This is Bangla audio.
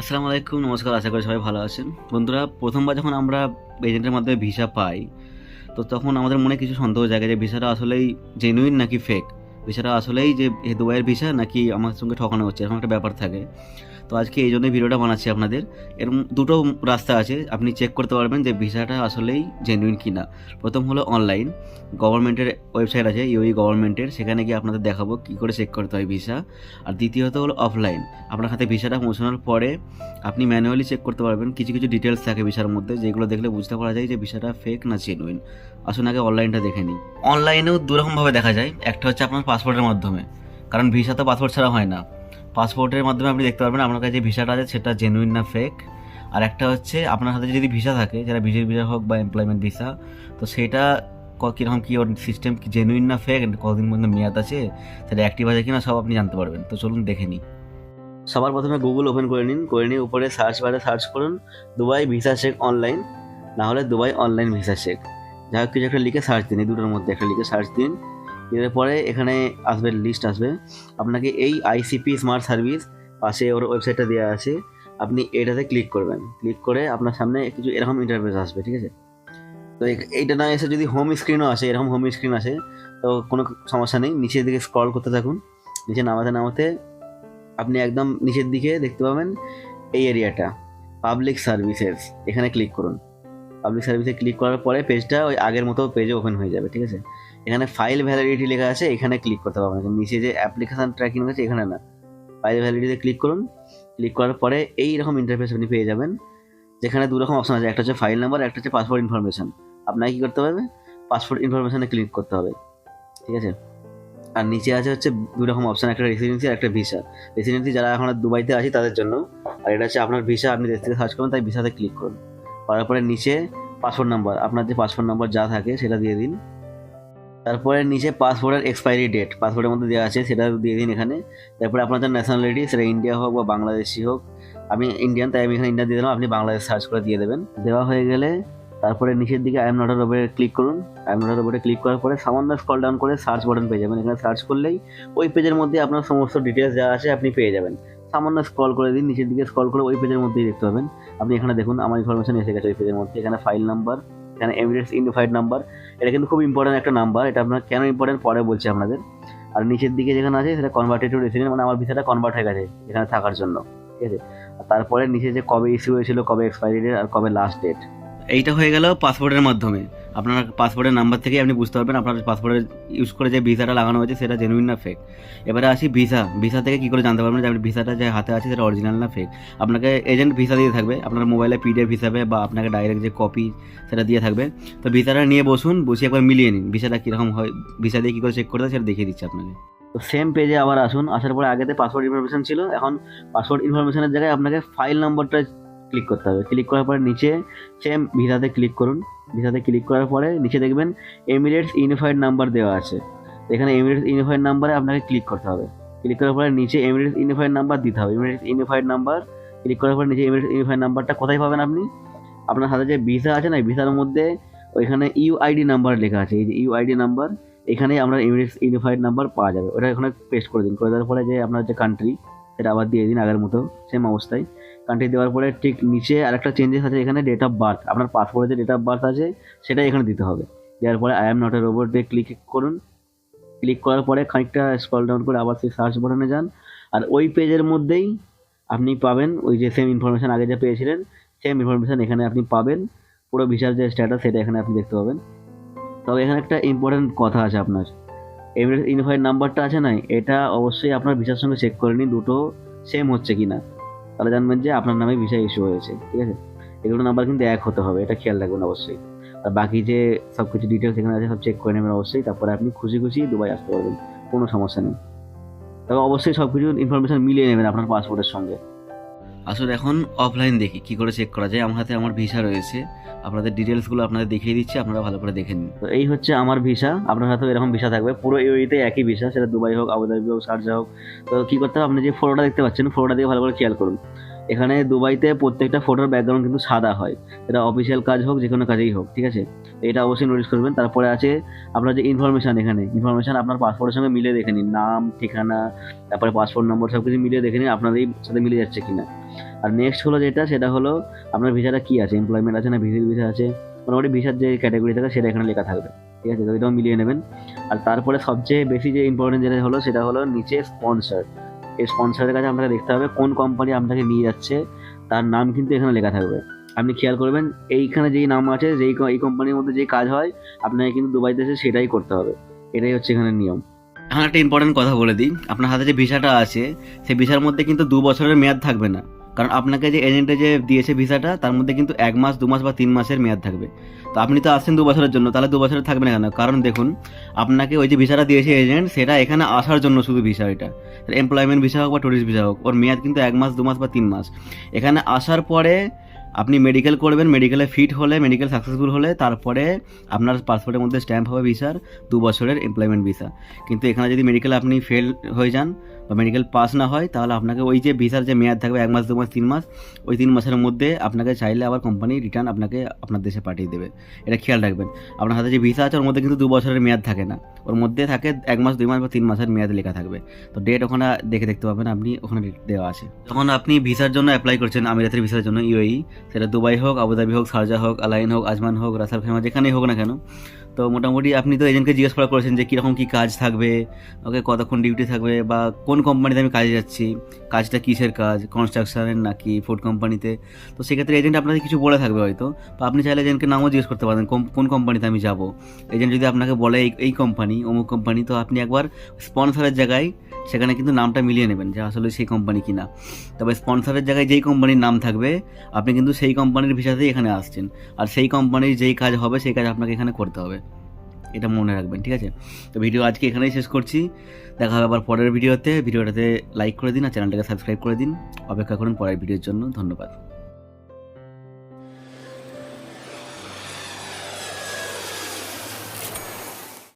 আসসালামু আলাইকুম, নমস্কার, আশা করি সবাই ভালো আছেন। বন্ধুরা, প্রথমবার যখন আমরা এজেন্টের মাধ্যমে ভিসা পাই, তো তখন আমাদের মনে কিছু সন্দেহ জাগে যে ভিসাটা আসলেই জেনুইন নাকি ফেক ভিসাটা আসলেই যে দুবাইয়ের ভিসা নাকি আমার সঙ্গে ঠকানো হচ্ছে, এরকম একটা ব্যাপার থাকে। তো আজকে এই জন্যই ভিডিওটা বানাচ্ছি আপনাদের। এর দুটো রাস্তা আছে, আপনি চেক করতে পারবেন যে ভিসাটা আসলেই জেনুইন কি না প্রথম হলো অনলাইন গভর্নমেন্টের ওয়েবসাইট আছে, ইউই গভর্নমেন্টের সেখানে গিয়ে আপনাদের দেখাবো কী করে চেক করতে হয় ভিসা। আর দ্বিতীয়ত হলো অফলাইন আপনার হাতে ভিসাটা পৌঁছানোর পরে আপনি ম্যানুয়ালি চেক করতে পারবেন, কিছু কিছু ডিটেলস থাকে ভিসার মধ্যে, যেগুলো দেখলে বুঝতে পারা যায় যে ভিসাটা ফেক না জেনুইন আসুন আগে অনলাইনটা দেখে নিই। অনলাইনেও দুরকমভাবে দেখা যায়, একটা হচ্ছে আপনার পাসপোর্টের মাধ্যমে। কারণ ভিসা তো পাসপোর্ট ছাড়া হয় না। পাসপোর্টের মাধ্যমে আপনি দেখতে পারবেন আপনার কাছে যে ভিসাটা আছে সেটা জেনুইন না ফেক আর একটা হচ্ছে আপনার হাতে যদি ভিসা থাকে, যারা ভিজিট ভিসা হোক বা এমপ্লয়মেন্ট ভিসা, তো সেটা কীরকম কী ওর সিস্টেম কি জেনুইন না ফেক কতদিন পর্যন্ত মেয়াদ আছে? সেটা অ্যাক্টিভ আছে কিনা সব আপনি জানতে পারবেন। তো চলুন দেখে নিই। সবার প্রথমে গুগল ওপেন করে নিন। করে নিয়ে উপরে সার্চ বারে সার্চ করুন দুবাই ভিসা চেক অনলাইন না হলে দুবাই অনলাইন ভিসা চেক যা হোক, কিছু একটা লিখে সার্চ দিন, এই দুটোর মধ্যে একটা লিখে সার্চ দিন। এরপরে এখানে আসবে লিস্ট আসবে। আপনাকে এই আইসিপি স্মার্ট সার্ভিস পাশে ওর ওয়েবসাইটটা দেওয়া আছে। আপনি এটাতে ক্লিক করবেন। ক্লিক করে আপনার সামনে কিছু এরকম ইন্টারফেস আসবে, ঠিক আছে? তো এই- এইটা না এসে যদি হোম স্ক্রিনও আসে, এরকম হোম স্ক্রিন আসে, তো কোনো সমস্যা নেই। নিচের দিকে স্ক্রল করতে থাকুন। নিচে নামাতে নামাতে আপনি একদম নিচের দিকে দেখতে পাবেন এই এরিয়াটা পাবলিক সার্ভিসেস এখানে ক্লিক করুন। পাবলিক সার্ভিসে ক্লিক করার পরে পেজটা ওই আগের মতো পেজে ওপেন হয়ে যাবে, ঠিক আছে? এখানে ফাইল ভ্যালিডিটি লেখা আছে, এখানে ক্লিক করতে পারবেন নিচে যে অ্যাপ্লিকেশান ট্র্যাকিং আছে এখানে না। ফাইল ভ্যালিডিটিতে ক্লিক করুন। ক্লিক করার পরে এই রকম ইন্টারফেস আপনি পেয়ে যাবেন, যেখানে দু রকম অপশন আছে। একটা হচ্ছে ফাইল নাম্বার একটা হচ্ছে পাসপোর্ট ইনফরমেশন আপনাকে কী করতে হবে? পাসপোর্ট ইনফরমেশানে ক্লিক করতে হবে। ঠিক আছে? আর নিচে আছে হচ্ছে দু রকম অপশান একটা রেসিডেন্সি আর একটা ভিসা রেসিডেন্সি যারা এখন দুবাইতে আছি, তাদের জন্য। আর এটা হচ্ছে আপনার ভিসা আপনি দেশ থেকে সার্চ করুন তাই ভিসাতে ক্লিক করুন। করার পরে নিচে পাসপোর্ট নাম্বার আপনার যে পাসপোর্ট নাম্বার যা থাকে, সেটা দিয়ে দিন। তারপরে নিচে পাসপোর্টের এক্সপায়ারি ডেট পাসপোর্টের মধ্যে দেওয়া আছে, সেটা দিয়ে দিন এখানে। তারপরে আপনার যে ন্যাশনালিটি সেটা ইন্ডিয়া হোক বা বাংলাদেশি হোক, আমি ইন্ডিয়ান তাই আমি এখানে ইন্ডিয়া দিয়ে দিলাম, আপনি বাংলাদেশ সার্চ করে দিয়ে দেবেন। দেওয়া হয়ে গেলে তারপরে নিচের দিকে আই এম নট রোবটে ক্লিক করুন। আই এম নট রোবটে ক্লিক করার পরে সামান্য স্কল ডাউন করে সার্চ বাটন পেয়ে যাবেন। এখানে সার্চ করলেই ওই পেজের মধ্যে আপনার সমস্ত ডিটেলস যা আছে আপনি পেয়ে যাবেন। সামান্য স্ক্রল করে দিন, নিচের দিকে স্ক্রল করে ওই পেজের মধ্যেই দেখতে পাবেন। আপনি এখানে দেখুন, আমার ইনফরমেশন এসে গেছে ওই পেজের মধ্যে। এখানে ফাইল নাম্বার এখানে এমিরেটস ইউনিফাইড নাম্বার এটা কিন্তু খুব ইম্পর্টেন্ট একটা নাম্বার এটা আপনার কেন ইম্পর্টেন্ট পরে বলছি আপনাদের। আর নিচের দিকে যেখানে আছে, সেটা কনভার্টেড টু রেসিডেন্ট মানে আমার ভিসাটা কনভার্ট হয়ে গেছে এখানে থাকার জন্য, ঠিক আছে? তারপরে নিচে যে কবে ইস্যু হয়েছিল, কবে এক্সপায়ারি ডেট আর কবে লাস্ট ডেট এইটা হয়ে গেল পাসপোর্টের মাধ্যমে। আপনার পাসপোর্টের নাম্বার থেকে আপনি বুঝতে পারবেন আপনার পাসপোর্টের ইউজ করে যে ভিসাটা লাগানো হয়েছে সেটা জেনুইন না ফেক এবারে আসি ভিসা। ভিসা থেকে কী করে জানতে পারবেন যে আপনার ভিসাটা যে হাতে আছে সেটা অরিজিনাল না ফেক আপনাকে এজেন্ট ভিসা দিয়ে থাকবে। আপনার মোবাইলে পিডিএফ হিসাবে বা আপনাকে ডাইরেক্ট যে কপি সেটা দিয়ে থাকবে। তো ভিসাটা নিয়ে বসুন, বসে একবার মিলিয়ে নিন। ভিসাটা কীরকম হয়, ভিসা দিয়ে কী করে চেক করতে সেটা দেখিয়ে দিচ্ছে আপনাকে। তো সেম পেজে আবার আসুন। আসার পরে আগেতে পাসপোর্ট ইনফরমেশন ছিল। এখন পাসপোর্ট ইনফরমেশনের জায়গায় আপনাকে ফাইল নম্বরটা ক্লিক করতে হবে। ক্লিক করার পরে নিচে সেম ভিসাতে ক্লিক করুন। ভিসাতে ক্লিক করার পরে নিচে দেখবেন এমিরেটস ইউনিফাইড নাম্বার দেওয়া আছে। এখানে এমিরেটস ইউনিফাইড নাম্বারে আপনাকে ক্লিক করতে হবে। ক্লিক করার পরে নিচে এমিরেটস ইউনিফাইড নাম্বার দিতে হবে। এমিরেটস ইউনিফাইড নাম্বার ক্লিক করার পরে নিচে এমিরেটস ইউনিফাইড নাম্বারটা কোথায় পাবেন আপনি? আপনার হাতে যে ভিসা আছে না ভিসার মধ্যে ওইখানে ইউআইডি নাম্বার লেখা আছে। এই যে ইউআইডি নাম্বার এখানে আমরা এমিরেটস ইউনিফাইড নাম্বার পাওয়া যাবে। ওটা এখানে পেস্ট করে দিন। করে দেওয়ার পরে যে আপনার যে কান্ট্রি সেটা আবার দিয়ে দিন আগের মতো সেম অবস্থায়। কান্ট্রি দেওয়ার পরে ঠিক নিচে আরেকটা চেঞ্জেস আছে এখানে ডেট অফ বার্থ আপনার পাসপোর্টে যে ডেট অফ বার্থ আছে, সেটা এখানে দিতে হবে। দেওয়ার পরে I am not a robot দিয়ে ক্লিক করুন। ক্লিক করার পরে খানিকটা স্ক্রল ডাউন করে আবার সেই সার্চ বাটনে যান। আর ওই পেজের মধ্যেই আপনি পাবেন ওই যে সেম ইনফরমেশান আগে যা পেয়েছিলেন সেম ইনফরমেশান এখানে আপনি পাবেন। পুরো ভিসার যে স্ট্যাটাস সেটা এখানে আপনি দেখতে পাবেন। তবে এখানে একটা ইম্পর্টেন্ট কথা আছে আপনার। এমিরেটস ইউনিফাইড নাম্বারটা আছে না, এটা অবশ্যই আপনার ভিসার সঙ্গে চেক করে নিন, দুটো সেম হচ্ছে কি না তাহলে জানবেন যে আপনার নামে ভিসা ইস্যু হয়েছে, ঠিক আছে? এগুলো নাম্বার কিন্তু এক হতে হবে, এটা খেয়াল রাখবেন অবশ্যই। আর বাকি যে সব কিছু ডিটেলস এখানে আছে, সব চেক করে নেবেন অবশ্যই, তারপরে আপনি খুশি খুশি দুবাই আসতে পারবেন, কোনো সমস্যা নেই। তবে অবশ্যই সব কিছু ইনফরমেশান মিলিয়ে নেবেন আপনার পাসপোর্টের সঙ্গে। আসলে এখন অফলাইন দেখি কি করে চেক করা যায়। আমার হাতে আমার ভিসা রয়েছে। আপনাদের ডিটেলসগুলো আপনাদের দেখিয়ে দিচ্ছি, আপনারা ভালো করে দেখে নিন। তো এই হচ্ছে আমার ভিসা আপনার হাতেও এরকম ভিসা থাকবে। পুরো ইউইতে একই ভিসা সেটা দুবাই হোক, আবুধাবি হোক, শারজা হোক। তো কী করতে হবে? আপনি যে ফটোটা দেখতে পাচ্ছেন ফটোটা দিয়ে ভালো করে খেয়াল করুন। এখানে দুবাইতে প্রত্যেকটা ফটোর ব্যাকগ্রাউন্ড কিন্তু সাদা হয়। এটা অফিসিয়াল কাজ হোক যে কোনো কাজেই হোক, ঠিক আছে? এটা অবশ্যই নোটিস করবেন। তারপরে আছে আপনার যে ইনফরমেশান এখানে। ইনফরমেশান আপনার পাসপোর্টের সঙ্গে মিলিয়ে দেখে নিন। নাম, ঠিকানা, তারপরে পাসপোর্ট নম্বর সব কিছু মিলিয়ে দেখে নিন আপনার এই সাথে মিলে যাচ্ছে কিনা। আর নেক্সট হলো যেটা, সেটা হলো আপনার ভিসাটা কী আছে? এমপ্লয়মেন্ট আছে না ভিজিট ভিসা আছে? মোটামুটি ভিসার যে ক্যাটাগরি থাকে, সেটা এখানে লেখা থাকবে। ঠিক আছে? তো এটাও মিলিয়ে নেবেন। আর তারপরে সবচেয়ে বেশি যে ইম্পর্টেন্ট যেটা হলো, সেটা হলো নিচে স্পন্সর এই স্পন্সরের কাছে আপনাকে দেখতে হবে কোন কোম্পানি আপনাকে নিয়ে যাচ্ছে, তার নাম কিন্তু এখানে লেখা থাকবে। আপনি খেয়াল করবেন, এইখানে যেই নাম আছে, যেই এই কোম্পানির মধ্যে যেই কাজ হয়, আপনাকে কিন্তু দুবাইতে এসে সেটাই করতে হবে। এটাই হচ্ছে এখানে নিয়ম। এখন একটা ইম্পর্টেন্ট কথা বলে দিই, আপনার হাতে যে ভিসাটা আছে, সেই ভিসার মধ্যে কিন্তু দু বছরের মেয়াদ থাকবে না। কারণ আপনাকে যে এজেন্টে যে দিয়েছে ভিসাটা, তার মধ্যে কিন্তু এক মাস, দু মাস বা তিন মাসের মেয়াদ থাকবে। তো আপনি তো আসছেন দু বছরের জন্য, তাহলে দু বছরের থাকবে না কেন? কারণ দেখুন, আপনাকে ওই যে ভিসাটা দিয়েছে এজেন্ট সেটা এখানে আসার জন্য শুধু ভিসা এটা। এমপ্লয়মেন্ট ভিসা হোক বা ট্যুরিস্ট ভিসা হোক, ওর মেয়াদ কিন্তু এক মাস, দু মাস বা তিন মাস। এখানে আসার পরে আপনি মেডিকেল করবেন মেডিকেলে ফিট হলে মেডিকেল সাকসেসফুল হলে, তারপরে আপনার পাসপোর্টের মধ্যে স্ট্যাম্প হবে ভিসার, দু বছরের এমপ্লয়মেন্ট ভিসা। কিন্তু এখানে যদি মেডিকেল আপনি ফেল হয়ে যান বা মেডিকেল পাস না হয়, তাহলে আপনাকে ওই যে ভিসার যে মেয়াদ থাকবে, এক মাস, দু মাস, তিন মাস, ওই তিন মাসের মধ্যে আপনাকে চাইলে আবার কোম্পানি রিটার্ন আপনাকে আপনার দেশে পাঠিয়ে দেবে। এটা খেয়াল রাখবেন। আপনার হাতে যে ভিসা আছে, ওর মধ্যে কিন্তু দু বছরের মেয়াদ থাকে না। ওর মধ্যে থাকে এক মাস, দুই মাস বা তিন মাসের মেয়াদ লেখা থাকবে। তো ডেট ওখানে দেখে দেখতে পাবেন, আপনি ওখানে দেওয়া আছে। তখন আপনি ভিসার জন্য অ্যাপ্লাই করছেন, আমিরাতের ভিসার জন্য ইউএই সেটা দুবাই হোক, আবুধাবি হোক শারজা হোক, আলাইন হোক, আজমান হোক, রাসাল ফেমা যেখানেই হোক না কেন তো মোটামুটি আপনি তো এজেন্টকে জিজ্ঞেস করা করেছেন যে কীরকম কী কাজ থাকবে, ওকে কতক্ষণ ডিউটি থাকবে বা কোন কোম্পানিতে আমি কাজে যাচ্ছি, কাজটা কিসের কাজ কনস্ট্রাকশনের নাকি ফুড কোম্পানিতে তো? সেক্ষেত্রে এজেন্ট আপনাকে কিছু বলে থাকবে হয়তো। বা আপনি চাইলে এজেন্টকে নামও জিজ্ঞেস করতে পারেন, কোন- কোম্পানিতে আমি যাব। এজেন্ট যদি আপনাকে বলে এই কোম্পানি অমুক কোম্পানি তো আপনি একবার স্পন্সরের জায়গায় সেখানে কিন্তু নামটা মিলিয়ে নেবেন যে আসলে সেই কোম্পানি কিনা। তবে স্পন্সরের জায়গায় যেই কোম্পানির নাম থাকবে, আপনি কিন্তু সেই কোম্পানির ভিসাতেই এখানে আসছেন। আর সেই কোম্পানির যেই কাজ হবে, সেই কাজ আপনাকে এখানে করতে হবে। এটা মনে রাখবেন, ঠিক আছে? তো ভিডিও আজকে এখানেই শেষ করছি। দেখা হবে আবার পরের ভিডিওতে। ভিডিওটাতে লাইক করে দিন আর চ্যানেলটাকে সাবস্ক্রাইব করে দিন। অপেক্ষা করুন পরের ভিডিওর জন্য। ধন্যবাদ।